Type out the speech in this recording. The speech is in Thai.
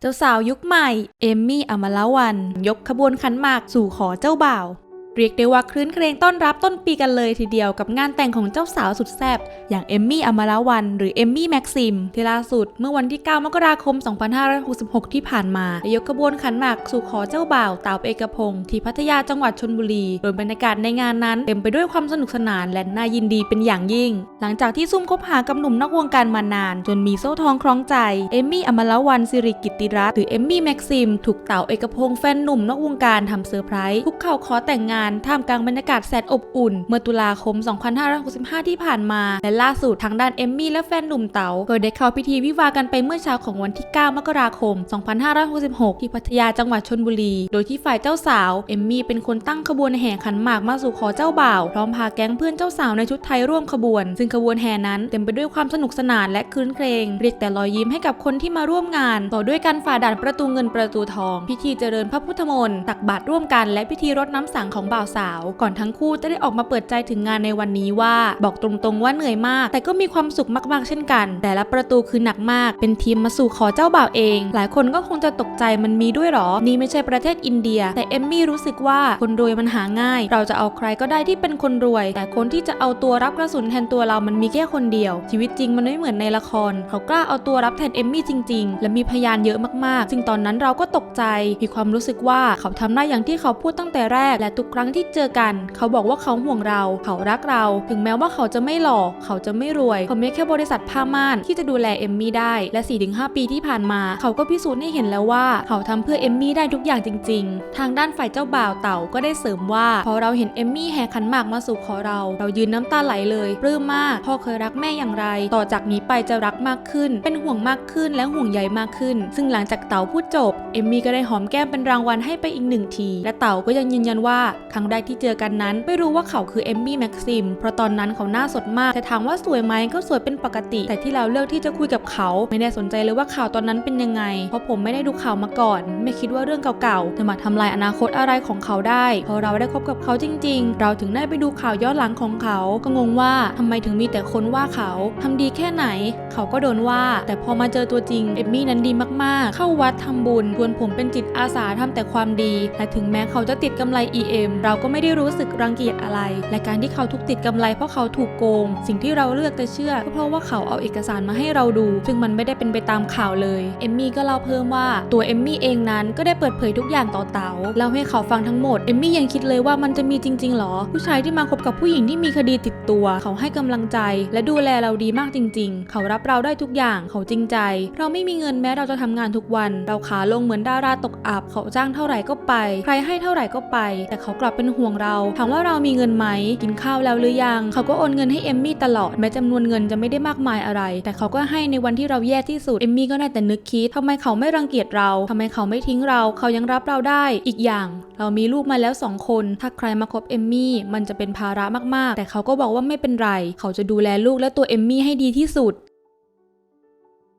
เจ้าสาวยุคใหม่ เอมมี่อมลวัน ยกขบวนขันหมากสู่ขอเจ้าบ่าว เรียกได้ว่าคลื้นเครงต้อนรับต้นปีกันเลยทีเดียวกับงานแต่งของเจ้าสาวสุดแซ่บอย่างเอมมี่อมารวัน หรือเอมมี่แม็กซิมที่ล่าสุดเมื่อวันที่ 9 มกราคม 2566 ที่ผ่านมาได้ยกขบวนขันหมากสู่ขอเจ้าบ่าวเต่าวเอกพงศ์ที่พัทยาจังหวัดชนบุรี โดยบรรยากาศในงานนั้นเต็มไปด้วยความสนุกสนานและน่ายินดีเป็นอย่างยิ่ง หลังจากที่ซุ่มคบหากับหนุ่มนอกวงการมานาน จนมีโซ่ทองคล้องใจเอมมี่อมารวันสิริกิติรัตน์หรือเอมมี่แม็กซิมถูกเต่าเอกพงศ์แฟนหนุ่มนอกวงการทำเซอร์ไพรส์คุกเข่าขอแต่งงานท่ามกลางบรรยากาศแสนอบอุ่น เมื่อตุลาคม 2565 ที่ผ่านมา และล่าสุดทางด้านเอมมี่และแฟนหนุ่มเต๋าก็ได้เข้าพิธีวิวากันไปเมื่อเช้าของวันที่ 9 มกราคม 2566 ที่พัทยาจังหวัดชนบุรี โดยที่ฝ่ายเจ้าสาวเอมมี่เป็นคนตั้งขบวนแห่ขันหมากมาสู่ขอเจ้าบ่าวพร้อมพาแก๊งเพื่อนเจ้าสาวในชุดไทยร่วมขบวน ซึ่งขบวนแห่นั้นเต็มไปด้วยความสนุกสนานและคืนเครง เรียกแต่รอยยิ้มให้กับคนที่มาร่วมงาน ต่อด้วยการฝ่าด่านประตูเงินประตูทอง พิธีเจริญพระพุทธมนต์ตักบาตรร่วมกันและพิธีรดน้ำสังของบ่าวสาว ก่อนทั้งคู่จะได้ออกมาเปิดใจถึงงานในวันนี้ว่า บอกตรงๆว่าเหนื่อยมาก แต่ก็มีความสุขมากๆ เช่นกัน แต่ละประตูคือหนักมาก เป็นทีมมาสู่ขอเจ้าบ่าวเอง หลายคนก็คงจะตกใจมันมีด้วยหรอ นี่ไม่ใช่ประเทศอินเดีย แต่เอมมี่รู้สึกว่าคนรวยมันหาง่าย เราจะเอาใครก็ได้ที่เป็นคนรวย แต่คนที่จะเอาตัวรับกระสุนแทนตัวเรามันมีแค่คนเดียว ชีวิตจริงมันไม่เหมือนในละคร เขากล้าเอาตัวรับแทนเอมมี่จริง ๆ และมีพยานเยอะมากๆซึ่งตอนนั้นเราก็ตกใจมีความรู้สึกว่าเขาทำได้อย่างที่เขาพูดตั้งแต่แรกและทุกครั้งที่เจอกัน เขาบอกว่าเขาห่วงเรา เขารักเรา ถึงแม้ว่าเขาจะไม่หล่อเขาจะไม่รวยเขาไม่แค่บริษัทผ้าม่านที่จะดูแลเอมมี่ได้และ 4-5 ปีที่ผ่านมา เขาก็พิสูจน์ให้เห็นแล้วว่า เขาทำเพื่อเอมมี่ได้ทุกอย่างจริง ๆ ทางด้านฝ่ายเจ้าบ่าวเต่าก็ได้เสริมว่าพอเราเห็นเอมมี่แห่ขันหมากมาสู่ขอเรา เรายืนน้ำตาไหลเลยปลื้มมากพ่อเคยรักแม่อย่างไร ต่อจากนี้ไปจะรักมากขึ้น เป็นห่วงมากขึ้นและห่วงใยมากขึ้น ซึ่งหลังจากเต่าพูดจบเอมมี่ก็ได้หอมแก้มเป็นรางวัลให้ไปอีกหนึ่งที และเต่าก็ยังยืนยันว่ารั้งแรกที่เจอกันนั้น ไม่รู้ว่าเขาคือเอมมี่แม็กซิมเพราะตอนนั้นเขาหน้าสดมาก แต่ถามว่าสวยไหมก็สวยเป็นปกติ แต่ที่เราเลือกที่จะคุยกับเขา ไม่ได้สนใจเลยว่าข่าวตอนนั้นเป็นยังไง เพราะผมไม่ได้ดูข่าวมาก่อน ไม่คิดว่าเรื่องเก่าๆจะมาทำลายอนาคตอะไรของเขาได้พอเราได้คบกับเขาจริง ๆ เราถึงได้ไปดูข่าวย้อนหลังของเขา ก็งงว่าทำไมถึงมีแต่คนว่าเขาทำดีแค่ไหน เขาก็โดนว่า แต่พอมาเจอตัวจริงเอมมี่นั้นดีมากๆ เข้าวัดทำบุญชวนผมเป็นจิตอาสาทำแต่ความดี และถึงแม้เขาจะติดกำไร EM เราก็ไม่ได้รู้สึกรังเกียจอะไร และการที่เขาถูกติดกำไรเพราะเขาถูกโกง สิ่งที่เราเลือกจะเชื่อก็เพราะว่าเขาเอาเอกสารมาให้เราดู ซึ่งมันไม่ได้เป็นไปตามข่าวเลยเอมมี่ก็เล่าเพิ่มว่าตัวเอมมี่เองนั้นก็ได้เปิดเผยทุกอย่างต่อเต๋าเล่าให้เขาฟังทั้งหมดเอมมี่ยังคิดเลยว่ามันจะมีจริงๆหรอ ผู้ชายที่มาคบกับผู้หญิงที่มีคดีติดตัว เขาให้กำลังใจ และดูแลเราดีมากจริง ๆ เขารับเราได้ทุกอย่างเขาจริงใจ เราไม่มีเงินแม้เราจะทำงานทุกวัน เราขาลงเหมือนดาราตกอับ เขาจ้างเท่าไหร่ก็ไป ใครให้เท่าไหร่ก็ไป แต่เขากลับเป็นห่วงเราถามว่าเรามีเงินไหมกินข้าวแล้วหรือยังเขาก็โอนเงินให้เอมมี่ตลอดแม้จำนวนเงินจะไม่ได้มากมายอะไร แต่เขาก็ให้ในวันที่เราแย่ที่สุดเอมมี่ก็ได้แต่นึกคิดทำไมเขาไม่รังเกียจเราทำไมเขาไม่ทิ้งเรา เขายังรับเราได้อีกอย่าง เรามีลูกมาแล้วสองคน ถ้าใครมาคบเอมมี่มันจะเป็นภาระมากๆ แต่เขาก็บอกว่าไม่เป็นไร เขาจะดูแลลูกและตัวเอมมี่ให้ดีที่สุด